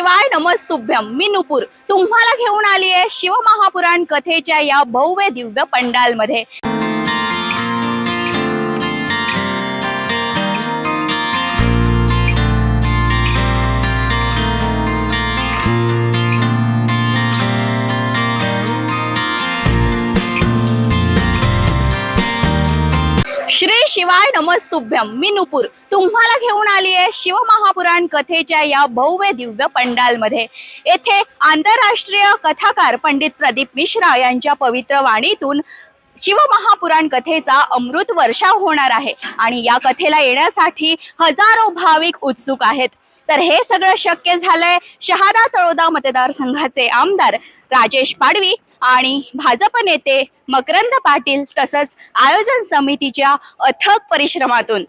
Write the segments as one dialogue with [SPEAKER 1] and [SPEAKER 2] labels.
[SPEAKER 1] नमस्तुभ्यम मी नुपूर तुम्हाला घेऊन आली आहे शिवमहापुराण कथेच्या या भव्य दिव्य पंडालमध्ये. श्री शिवाय नमस्तुभ्यम मी नुपूर तुम्हाला घेऊन आली आहे शिवमहापुराण कथेच्या या भव्य दिव्य पंडालमध्ये. येथे आंतरराष्ट्रीय कथाकार पंडित प्रदीप मिश्रा यांच्या पवित्र वाणीतून शिवमहापुराण कथेचा अमृत वर्षा होणार आहे आणि या कथेला येण्यासाठी हजारो भाविक उत्सुक आहेत. तर हे सगळं शक्य झालंय शहादा तळोदा मतदारसंघाचे आमदार राजेश पाडवी. आणि भाजप नेते मकरंद पाटील तसंच आयोजन समितीच्या अथक परिश्रमातून.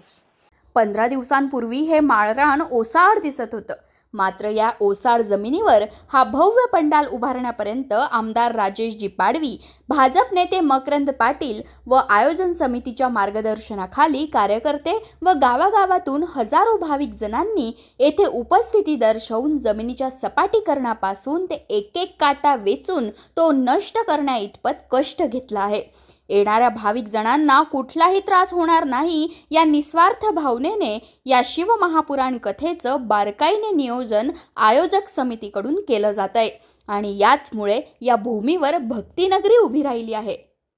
[SPEAKER 2] पंधरा दिवसांपूर्वी हे माळरान ओसाड दिसत होतं. मात्र या ओसाड जमिनीवर हा भव्य पंडाल उभारण्यापर्यंत आमदार राजेशजी पाडवी भाजप नेते मकरंद पाटील व आयोजन समितीच्या मार्गदर्शनाखाली कार्यकर्ते व गावागावातून हजारो भाविक जणांनी येथे उपस्थिती दर्शवून जमिनीच्या सपाटीकरणापासून ते एक एक काटा वेचून तो नष्ट करण्याइतपत कष्ट घेतला आहे. येणाऱ्या भाविक जणांना कुठलाही त्रास होणार नाही या निस्वार्थ भावनेने या शिवमहापुराण कथेचं बारकाईने नियोजन आयोजक समितीकडून केलं जात आहे. आणि याचमुळे या भूमीवर भक्तिनगरी उभी राहिली आहे.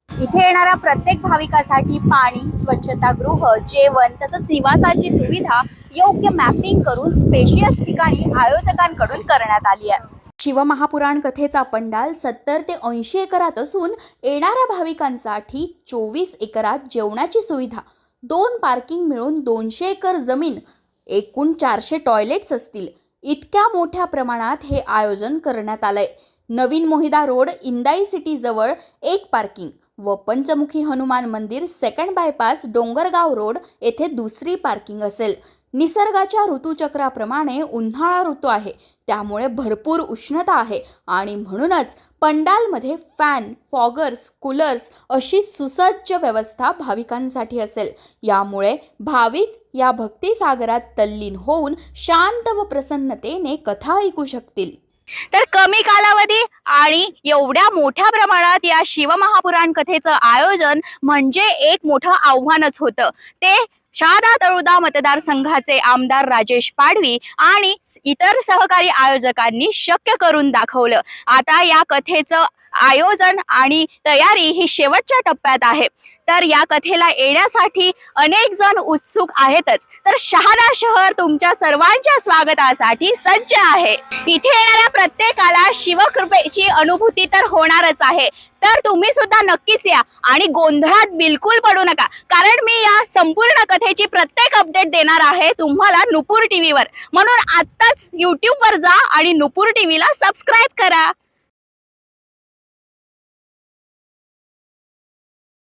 [SPEAKER 1] इथे येणाऱ्या प्रत्येक भाविकासाठी पाणी स्वच्छतागृह जेवण तसंच निवासाची सुविधा योग्य मॅपिंग करून स्पेशियस ठिकाणी आयोजकांकडून करण्यात आली आहे.
[SPEAKER 2] शिवमहापुराण कथेचा पंडाल सत्तर ते ऐंशी एकरात असून येणाऱ्या भाविकांसाठी चोवीस एकरात जेवणाची सुविधा दोन पार्किंग मिळून दोनशे एकर जमीन एकूण चारशे टॉयलेट्स असतील. इतक्या मोठ्या प्रमाणात हे आयोजन करण्यात आलंय. नवीन मोहिदा रोड इंदाई सिटीजवळ एक पार्किंग व पंचमुखी हनुमान मंदिर सेकंड बायपास डोंगरगाव रोड येथे दुसरी पार्किंग असेल. निसर्गाच्या ऋतूचक्राप्रमाणे उन्हाळा ऋतू आहे. त्यामुळे भरपूर उष्णता आहे. आणि म्हणूनच पंडालमध्ये फॅन फॉगर्स कूलर्स अशी सुसज्ज व्यवस्था भाविकांसाठी असेल. यामुळे भाविक या भक्तिसागरात तल्लीन होऊन शांत व प्रसन्नतेने कथा ऐकू शकतील.
[SPEAKER 1] तर कमी कालावधी आणि एवढ्या मोठ्या प्रमाणात या शिवमहापुराण कथेचं आयोजन म्हणजे एक मोठं आव्हानच होतं. ते शहादा तळुदा मतदारसंघाचे आमदार राजेश पाडवी आणि इतर सहकारी आयोजकांनी शक्य करून दाखवलं. आता या कथेचं आयोजन आणि तयारी ही शेवटच्या टप्प्यात आहे. तर या कथेला येण्यासाठी अनेक जण उत्सुक आहेतच. तर शहादा शहर तुमच्या सर्वांच्या स्वागतासाठी सज्ज आहे. इथे येणाऱ्या प्रत्येकाला शिवकृपेची अनुभूती तर होणारच आहे. तर तुम्ही सुद्धा नक्कीच या आणि गोंधळात बिलकुल पडू नका. कारण मी या संपूर्ण कथेची प्रत्येक अपडेट देणार आहे तुम्हाला नुपूर टीव्हीवर. म्हणून आत्ताच युट्यूबवर जा आणि नुपूर टीव्हीला सबस्क्राईब करा.